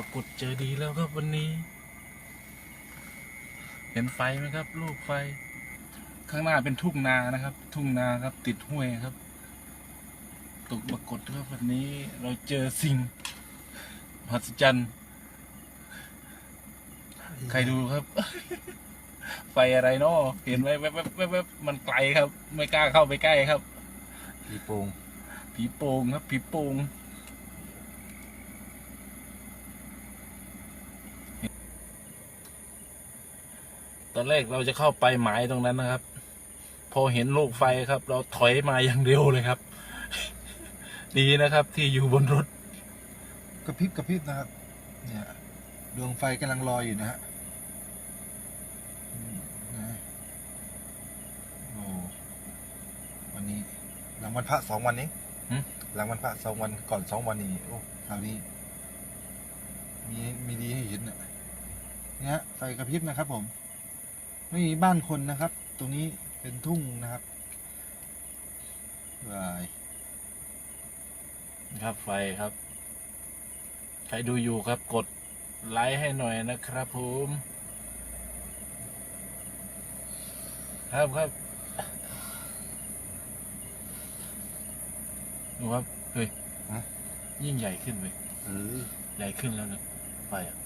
ปรากฏเจอดีแล้วครับวันนี้ เห็นไฟไหมครับ ลูกไฟ ข้างหน้าเป็นทุ่งนานะครับ ทุ่งนาครับ ติดห้วยครับ ตกปรากฏครับวันนี้เราเจอสิ่งมหัศจรรย์ใครดูครับ ไฟอะไรเนาะเห็นไหมแวบๆแวบๆมันไกลครับ ไม่กล้าเข้าไปใกล้ครับ ผีโปงผีโป่งครับผีโป่ง อนแรกเราจะเข้าไปหมายตรงนั้นนะครับ พอเห็นลูกไฟครับ เราถอยมาอย่างเร็วเลยครับ ดีนะครับที่อยู่บนรถกระพริบกระพริบนะครับ เนี่ยดวงไฟกำลังลอยอยู่นะฮะอืมนะโอ้วันนี้หลังวันพระสองวันนี้หึหลังวันพระสองวันก่อนสองวันนี้โอ้คราวนี้ มีมีดีให้เห็นนะเนี่ยฮะไฟกระพริบนะครับผม ไม่มีบ้านคนนะครับ ตรงนี้เป็นทุ่งนะครับวายครับไฟครับ ใครดูอยู่ครับกดไลค์ให้หน่อยนะครับผมครับครับดูครับเฮ้ยยิ่งใหญ่ขึ้นเลยเออใหญ่ขึ้นแล้วนะไฟอะ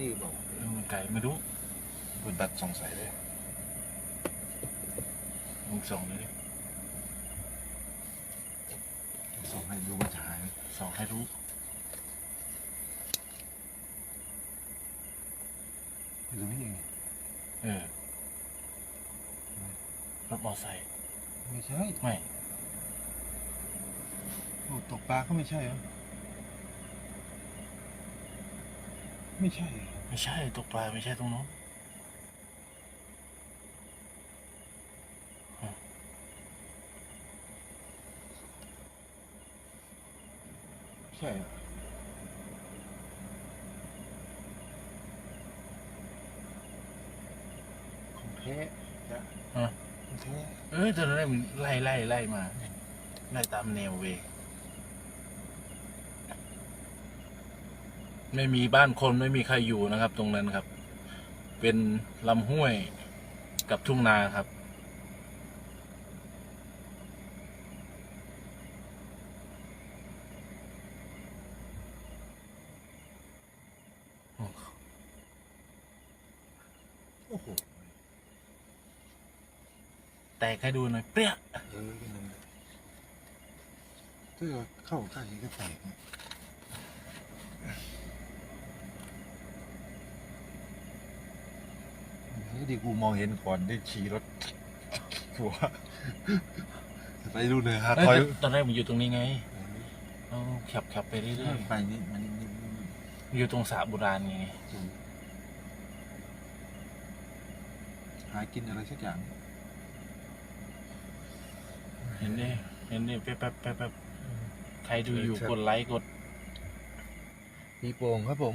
นี่บอกเออมันไกลไม่รู้คุณตัดสงสัยเลยมึงส่องเลยดิส่งให้ดูว่าจะหายไหมส่องให้รู้ดูนี่เองเออรถมอไซค์ไม่ใช่ไม่โอ้ตกปลาก็ไม่ใช่เหรอไม่ใช่ ไม่ใช่ตกปลาไม่ใช่ตรงโน้นใช่เหรอของแท้จ้ะอะของแท้เออตอนแรกมันไล่ไล่ไล่มาไล่ตามแนวเวย์ ไม่มีบ้านคนไม่มีใครอยู่นะครับ ตรงนั้นครับ เป็นลำห้วยกับทุ่งนาครับ โอ้โห แตกให้ดูหน่อยเปรี้ยเออเป็นยังไงถ้าเข้าใกล้ก็แตกนะ นี่ดีกูมองเห็นก่อนได้ขี่รถหัวไปดูเลยฮะเอ้ยถอยตอนแรกมันอยู่ตรงนี้ไงเราขับขับไปเรื่อยไปนี่มันนี่ๆอยู่ตรงสระโบราณไงหากินอะไรสักอย่าง เห็นดิเห็นดิแป๊บแป๊บแป๊บแป๊บใครดูอยู่กดไลค์กด มีโป่งครับผม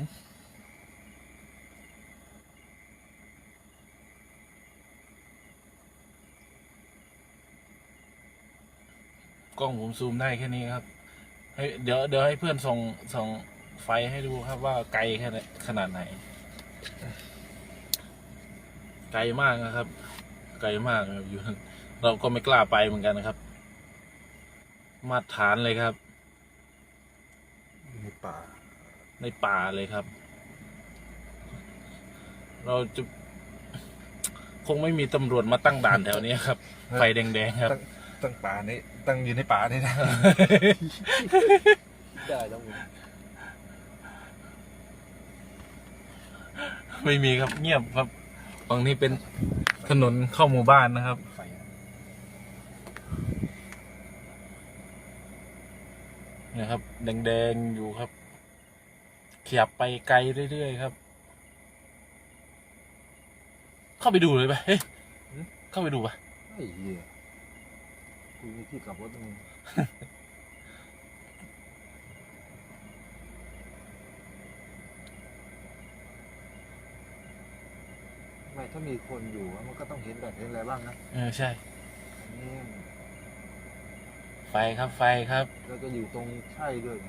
กล้องผมซูมได้แค่นี้ครับให้เดี๋ยวเดี๋ยวให้เพื่อนส่งส่งไฟให้ดูครับว่าไกลแค่ไหนขนาดไหน ไกลมากนะครับ ไกลมากครับอยู่เราก็ไม่กล้าไปเหมือนกันนะครับ มาตรฐานเลยครับ ในป่า ในป่าเลยครับ เราจะคงไม่มีตำรวจมาตั้งด่านแถวนี้ครับ ไฟแดงๆครับ ตั้งตั้งป่านี่ตั้งอยู่ในป่านี่นะ ได้แล้วมึงไม่มีครับเงียบครับฝั่งนี้เป็นถนนเข้าหมู่บ้านนะครับ ไฟนะครับแดงๆอยู่ครับขยับไปไกลเรื่อยๆครับ เข้าไปดูเลยไปเฮ้ยเข้าไปดูปะไอ้เหี้ย กูมีที่กลับรถมึงไม่ถ้ามีคนอยู่มันก็ต้องเห็นแบบเห็นอะไรบ้างนะเออใช่ นี่ไฟครับไฟครับแล้วก็อยู่ตรงใช่ด้วยไง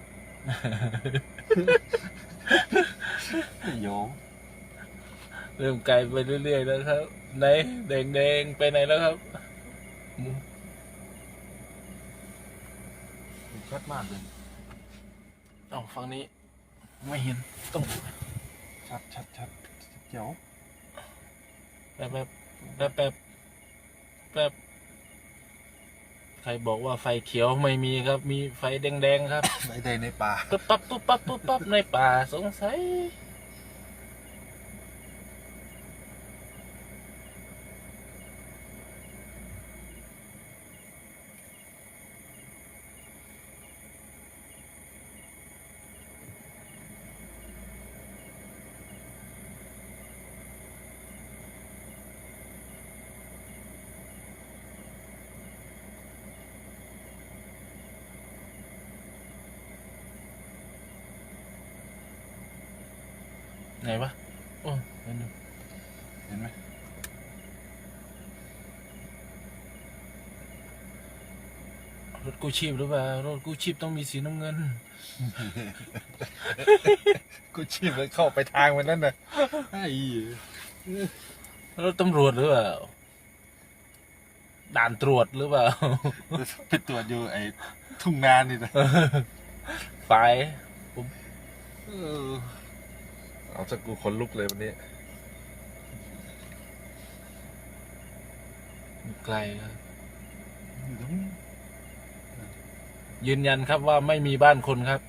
โยงเริ่มไกลไปเรื่อยๆแล้วครับไหนแดงๆไปไหนแล้วครับ ชัดมากเลย เอ้า ฝั่งนี้ ไม่เห็นต้องชัดชัดชัดเจ๋วแป๊บแป๊บแป๊บแป๊บแป๊บใครบอกว่าไฟเขียวไม่มีครับ มีไฟแดงๆครับในใดในป่า ปุ๊บปั๊บปุ๊บปั๊บปุ๊บปั๊บในป่าสงสัย ไหนวะโอ้เห็นอยู่เห็นไหมรถกู้ชีพหรือเปล่ารถกู้ชีพต้องมีสีน้ำเงิน กูชีพเลยเข้าไปทางมันนั่นน่ะไอ้รถตำรวจหรือเปล่าด่านตรวจหรือเปล่าไปตรวจอยู่ไอ้ทุ่งนานี่นะไฟเออ เอาสักกูขนลุกเลยวันนี้ ไกลครับอยู่ตรงนี้ยืนยันครับว่าไม่มีบ้านคนครับ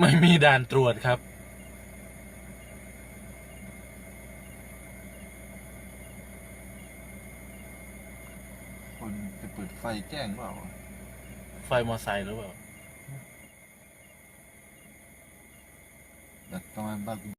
ไม่มีด่านตรวจครับ คนจะเปิดไฟแจ้งเปล่า ไฟมอไซค์หรือเปล่า แ